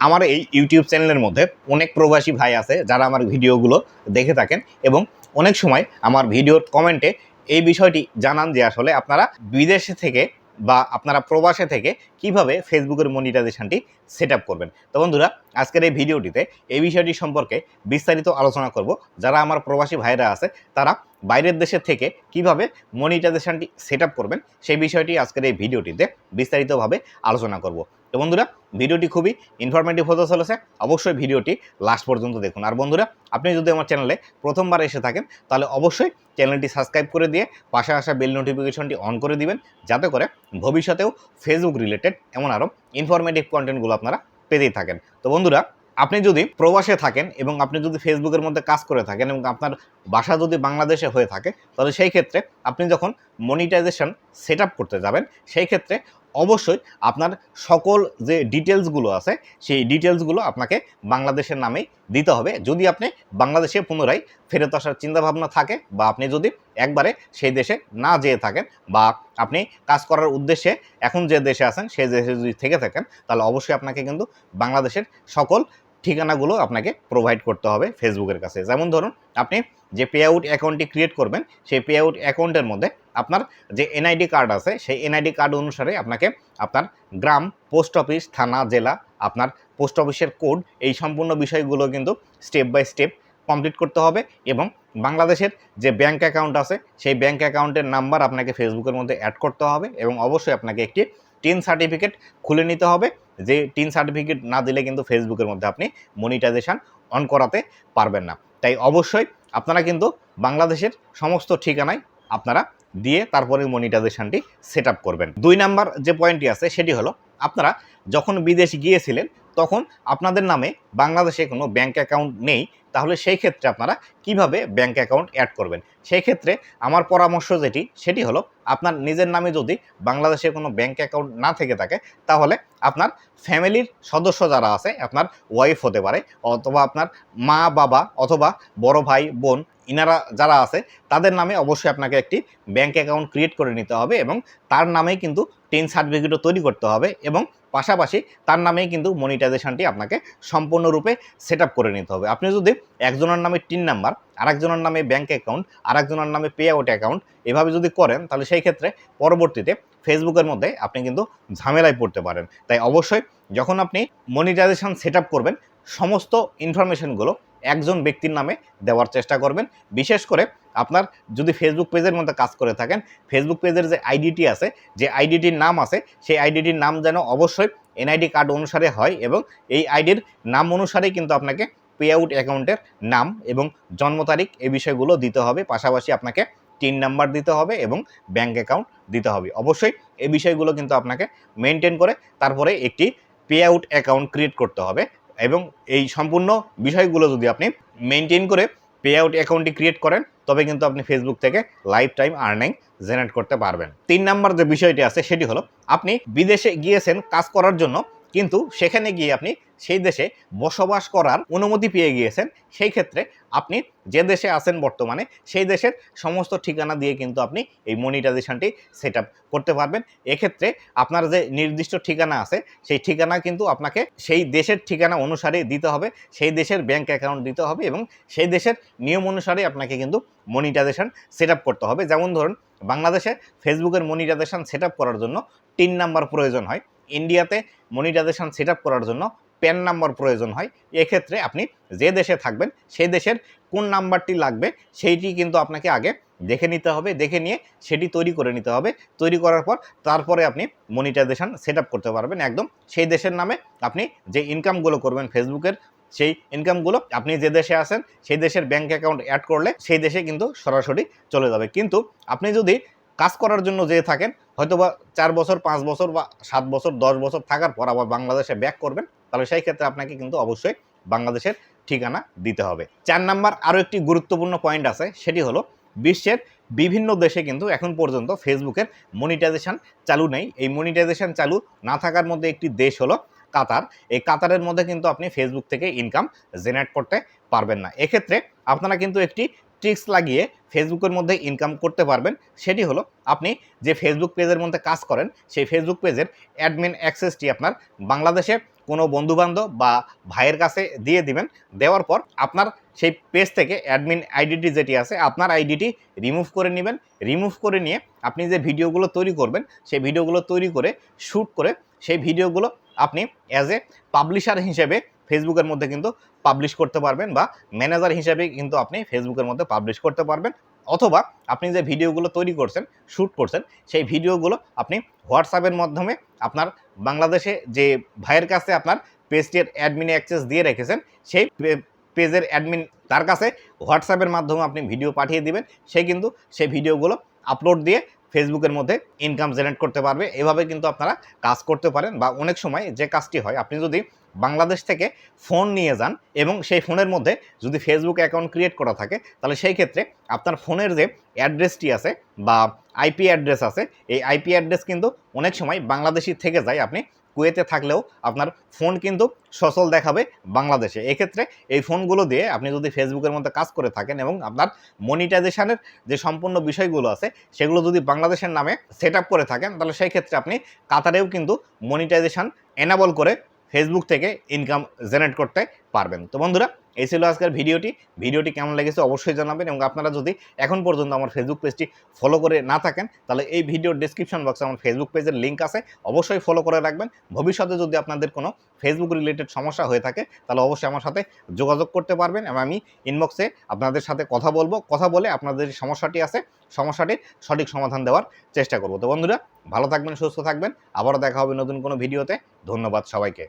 আমার এই ইউটিউব চ্যানেলের মধ্যে অনেক প্রবাসী ভাই আছে যারা আমার ভিডিওগুলো দেখে থাকেন এবং অনেক সময় আমার ভিডিওর কমেন্টে এই বিষয়টি জানান যে আসলে আপনারা বিদেশে থেকে বা আপনারা প্রবাসে থেকে কীভাবে ফেসবুকের মনিটাইজেশনটি সেট আপ করবেন। তো বন্ধুরা, আজকের এই ভিডিওটিতে এই বিষয়টি সম্পর্কে বিস্তারিত আলোচনা করব। যারা আমার প্রবাসী ভাইরা আছে, তারা বাইরের দেশের থেকে কীভাবে মনিটাইজেশনটি সেট আপ করবেন, সেই বিষয়টি আজকের এই ভিডিওটিতে বিস্তারিতভাবে আলোচনা করব। তো বন্ধুরা, ভিডিওটি খুবই ইনফরমেটিভ হতে চলেছে। অবশ্যই ভিডিওটি লাস্ট পর্যন্ত দেখুন। আর বন্ধুরা, আপনি যদি আমার চ্যানেলে প্রথমবার এসে থাকেন, তাহলে অবশ্যই চ্যানেলটি সাবস্ক্রাইব করে দিয়ে পাশে আসা বেল নোটিফিকেশনটি অন করে দিবেন, যাতে করে ভবিষ্যতেও ফেসবুক রিলেটেড এমন আরও ইনফরমেটিভ কন্টেন্টগুলো আপনারা পেতেই থাকেন। তো বন্ধুরা, আপনি যদি প্রবাসে থাকেন এবং আপনি যদি ফেসবুকের মধ্যে কাজ করে থাকেন এবং আপনার বাসা যদি বাংলাদেশে হয়ে থাকে, তাহলে সেই ক্ষেত্রে আপনি যখন মনিটাইজেশন সেট করতে যাবেন, সেই ক্ষেত্রে অবশ্যই আপনার সকল যে ডিটেলসগুলো আছে, সেই ডিটেলসগুলো আপনাকে বাংলাদেশের নামেই দিতে হবে। যদি আপনি বাংলাদেশে পুনরায় ফেরত আসার চিন্তাভাবনা থাকে বা আপনি যদি একবারে সেই দেশে না যেয়ে থাকেন বা আপনি কাজ করার উদ্দেশ্যে এখন যে দেশে আছেন, সেই দেশে যদি থেকে থাকেন, তাহলে অবশ্যই আপনাকে কিন্তু বাংলাদেশের সকল ঠিকানাগুলো আপনাকে প্রোভাইড করতে হবে ফেসবুকের কাছে। যেমন ধরুন, আপনি যে পে আউট অ্যাকাউন্টটি ক্রিয়েট করবেন, সেই পে আউট অ্যাকাউন্টের মধ্যে আপনার যে এনআইডি কার্ড আছে, সেই এনআইডি কার্ড অনুসারে আপনাকে আপনার গ্রাম পোস্ট অফিস থানা, জেলা, আপনার পোস্ট অফিসের কোড এই সম্পূর্ণ বিষয়গুলো কিন্তু স্টেপ বাই স্টেপ কমপ্লিট করতে হবে এবং বাংলাদেশের যে ব্যাংক অ্যাকাউন্ট আছে, সেই ব্যাংক অ্যাকাউন্টের নাম্বার আপনাকে ফেসবুকের মধ্যে অ্যাড করতে হবে এবং অবশ্যই আপনাকে একটি টিন সার্টিফিকেট খুলে নিতে হবে। যে টিন সার্টিফিকেট না দিলে কিন্তু ফেসবুকের মধ্যে আপনি মনিটাইজেশান অন করাতে পারবেন না। তাই অবশ্যই আপনারা কিন্তু বাংলাদেশের সমস্ত ঠিকানায় আপনারা দিয়ে তারপরে মনিটাইজেশানটি সেট করবেন। দুই নাম্বার যে পয়েন্টটি আছে সেটি হলো আপনারা যখন বিদেশ গিয়েছিলেন তখন আপনাদের নামে বাংলাদেশে কোনো ব্যাঙ্ক অ্যাকাউন্ট নেই তাহলে সেই ক্ষেত্রে আপনারা কীভাবে ব্যাংক অ্যাকাউন্ট অ্যাড করবেন? সেই ক্ষেত্রে আমার পরামর্শ যেটি, সেটি হলো আপনার নিজের নামে যদি বাংলাদেশে কোনো ব্যাংক অ্যাকাউন্ট না থেকে থাকে, তাহলে আপনার ফ্যামিলির সদস্য যারা আছে, আপনার ওয়াইফ হতে পারে অথবা আপনার মা, বাবা অথবা বড় ভাই, বোন, ইনারা যারা আছে, তাদের নামে অবশ্যই আপনাকে একটি ব্যাংক অ্যাকাউন্ট ক্রিয়েট করে নিতে হবে এবং তার নামেই কিন্তু টেন সার্টিফিকেটও তৈরি করতে হবে এবং পাশাপাশি তার নামেই কিন্তু মনিটাইজেশনটি আপনাকে সম্পূর্ণরূপে সেট করে নিতে হবে। আপনি যদি একজনের নামে টিন নাম্বার, আরেকজনের নামে ব্যাংক অ্যাকাউন্ট আরেকজনের নামে পে আউট অ্যাকাউন্ট এভাবে যদি করেন তাহলে সেই ক্ষেত্রে পরবর্তীতে ফেসবুকের মধ্যে আপনি কিন্তু ঝামেলায় পড়তে পারেন। তাই অবশ্যই যখন আপনি মনিটাইজেশন সেট করবেন, সমস্ত ইনফরমেশনগুলো একজন ব্যক্তির নামে দেওয়ার চেষ্টা করবেন। বিশেষ করে আপনার যদি ফেসবুক পেজের মধ্যে কাজ করে থাকেন ফেসবুক পেজের যে আইডিটি আছে, যে আইডিটির নাম আছে, সেই আইডিটির নাম যেন অবশ্যই এনআইডি কার্ড অনুসারে হয় এবং এই আইডির নাম অনুসারেই কিন্তু আপনাকে পে আউট অ্যাকাউন্টের নাম এবং জন্ম তারিখ এই বিষয়গুলো দিতে হবে। পাশাপাশি আপনাকে টিন নাম্বার দিতে হবে এবং ব্যাঙ্ক অ্যাকাউন্ট দিতে হবে। অবশ্যই এই বিষয়গুলো কিন্তু আপনাকে মেনটেন করে তারপরে একটি পে আউট অ্যাকাউন্ট ক্রিয়েট করতে হবে এবং এই সম্পূর্ণ বিষয়গুলো যদি আপনি মেনটেন করে পে আউট অ্যাকাউন্টটি ক্রিয়েট করেন, তবে কিন্তু আপনি ফেসবুক থেকে লাইফ টাইম আর্নিং জেনারেট করতে পারবেন। তিন নাম্বার যে বিষয়টি আছে, সেটি হলো আপনি বিদেশে গিয়েছেন কাজ করার জন্য কিন্তু সেখানে গিয়ে আপনি সেই দেশে বসবাস করার অনুমতি পেয়ে গিয়েছেন। সেই ক্ষেত্রে আপনি যে দেশে আছেন বর্তমানে, সেই দেশের সমস্ত ঠিকানা দিয়ে কিন্তু আপনি এই মনিটাইজেশনটি সেট করতে পারবেন। এক্ষেত্রে আপনার যে নির্দিষ্ট ঠিকানা আছে, সেই ঠিকানা কিন্তু আপনাকে সেই দেশের ঠিকানা অনুসারে দিতে হবে, সেই দেশের ব্যাংক অ্যাকাউন্ট দিতে হবে এবং সেই দেশের নিয়ম অনুসারে আপনাকে কিন্তু মনিটাইজেশন সেট করতে হবে। যেমন ধরুন, বাংলাদেশে ফেসবুকের মনিটাইজেশন সেট করার জন্য তিন নাম্বার প্রয়োজন হয়। ইন্ডিয়াতে মনিটাইজেশন সেট করার জন্য প্যান নাম্বার প্রয়োজন হয়। এক্ষেত্রে আপনি যে দেশে থাকবেন, সেই দেশের কোন নাম্বারটি লাগবে, সেইটি কিন্তু আপনাকে আগে দেখে নিতে হবে, দেখে নিয়ে সেটি তৈরি করে নিতে হবে। তৈরি করার পর তারপরে আপনি মনিটাইজেশন সেট করতে পারবেন। একদম সেই দেশের নামে আপনি যে ইনকামগুলো করবেন ফেসবুকের সেই ইনকামগুলো আপনি যে দেশে আসেন সেই দেশের ব্যাঙ্ক অ্যাকাউন্ট অ্যাড করলে সেই দেশে কিন্তু সরাসরি চলে যাবে। কিন্তু আপনি যদি কাজ করার জন্য যেয়ে থাকেন হয়তো বা চার বছর, পাঁচ বছর বা সাত বছর, দশ বছর থাকার পর আবার বাংলাদেশে ব্যাক করবেন, তাহলে সেই ক্ষেত্রে আপনাকে কিন্তু অবশ্যই বাংলাদেশের ঠিকানা দিতে হবে। চার নাম্বার আরও একটি গুরুত্বপূর্ণ পয়েন্ট আছে, সেটি হলো বিশ্বের বিভিন্ন দেশে কিন্তু এখন পর্যন্ত ফেসবুকের মনিটাইজেশন চালু নেই। এই মনিটাইজেশন চালু না থাকার মধ্যে একটি দেশ হলো কাতার। এই কাতারের মধ্যে কিন্তু আপনি ফেসবুক থেকে ইনকাম জেনারেট করতে পারবেন না। এক্ষেত্রে আপনারা কিন্তু একটি ট্রিক্স লাগিয়ে ফেসবুকের মধ্যে ইনকাম করতে পারবেন। সেটি হলো, আপনি যে ফেসবুক পেজের মধ্যে কাজ করেন, সেই ফেসবুক পেজের অ্যাডমিন অ্যাক্সেসটি আপনার বাংলাদেশে কোনো বন্ধুবান্ধব বা ভাইয়ের কাছে দিয়ে দিবেন। দেওয়ার পর আপনার সেই পেজ থেকে অ্যাডমিন আইডিটি যেটি আছে, আপনার আইডিটি রিমুভ করে নেবেন। রিমুভ করে নিয়ে আপনি যে ভিডিওগুলো তৈরি করবেন, সেই ভিডিওগুলো তৈরি করে শ্যুট করে সেই ভিডিওগুলো আপনি অ্যাজ এ পাবলিশার হিসেবে ফেসবুকের মধ্যে কিন্তু পাবলিশ করতে পারবেন বা ম্যানেজার হিসেবে কিন্তু আপনি ফেসবুকের মধ্যে পাবলিশ করতে পারবেন। অথবা আপনি যে ভিডিওগুলো তৈরি করছেন শ্যুট করছেন, সেই ভিডিওগুলো আপনি হোয়াটসঅ্যাপের মাধ্যমে আপনার বাংলাদেশে যে ভাইয়ের কাছে আপনার পেজটির অ্যাডমিনে অ্যাক্সেস দিয়ে রেখেছেন, সেই পেজের অ্যাডমিন তার কাছে হোয়াটসঅ্যাপের মাধ্যমে আপনি ভিডিও পাঠিয়ে দিবেন। সে কিন্তু সেই ভিডিওগুলো আপলোড দিয়ে ফেসবুকের মধ্যে ইনকাম জেনারেট করতে পারবে। এভাবে কিন্তু আপনারা কাজ করতে পারেন বা অনেক সময় যে কাজটি হয়, আপনি যদি বাংলাদেশ থেকে ফোন নিয়ে যান এবং সেই ফোনের মধ্যে যদি ফেসবুক অ্যাকাউন্ট ক্রিয়েট করা থাকে, তাহলে সেই ক্ষেত্রে আপনার ফোনের যে অ্যাড্রেসটি আছে বা আইপি অ্যাড্রেস আছে, এই আইপি অ্যাড্রেস কিন্তু অনেক সময় বাংলাদেশি থেকে যায়। আপনি কুয়েতে থাকলেও আপনার ফোন কিন্তু সচল দেখাবে বাংলাদেশে। এক্ষেত্রে এই ফোনগুলো দিয়ে আপনি যদি ফেসবুকের মধ্যে কাজ করে থাকেন এবং আপনার মনিটাইজেশনের যে সম্পূর্ণ বিষয়গুলো আছে, সেগুলো যদি বাংলাদেশের নামে সেট করে থাকেন, তাহলে সেই ক্ষেত্রে আপনি কাতারেও কিন্তু মনিটাইজেশান এনাবল করে ফেসবুক থেকে ইনকাম জেনারেট করতে পারবেন। তো বন্ধুরা এই ছিল আজকের ভিডিওটি। ভিডিওটি কেমন লেগেছে অবশ্যই জানাবেন এবং আপনারা যদি এখন পর্যন্ত আমার ফেসবুক পেজটি ফলো করে না থাকেন, তাহলে এই ভিডিওর ডিসক্রিপশন বক্সে আমার ফেসবুক পেজের লিঙ্ক আছে। অবশ্যই ফলো করে রাখবেন। ভবিষ্যতে যদি আপনাদের কোনো ফেসবুক রিলেটেড সমস্যা হয়ে থাকে, তাহলে অবশ্যই আমার সাথে যোগাযোগ করতে পারবেন এবং আমি ইনবক্সে আপনাদের সাথে কথা বলব। কথা বলে আপনাদের সমস্যাটি আছে, সমস্যাটির সঠিক সমাধান দেওয়ার চেষ্টা করব। তো বন্ধুরা, ভালো থাকবেন, সুস্থ থাকবেন। আবারও দেখা হবে নতুন কোনো ভিডিওতে ধন্যবাদ সবাইকে।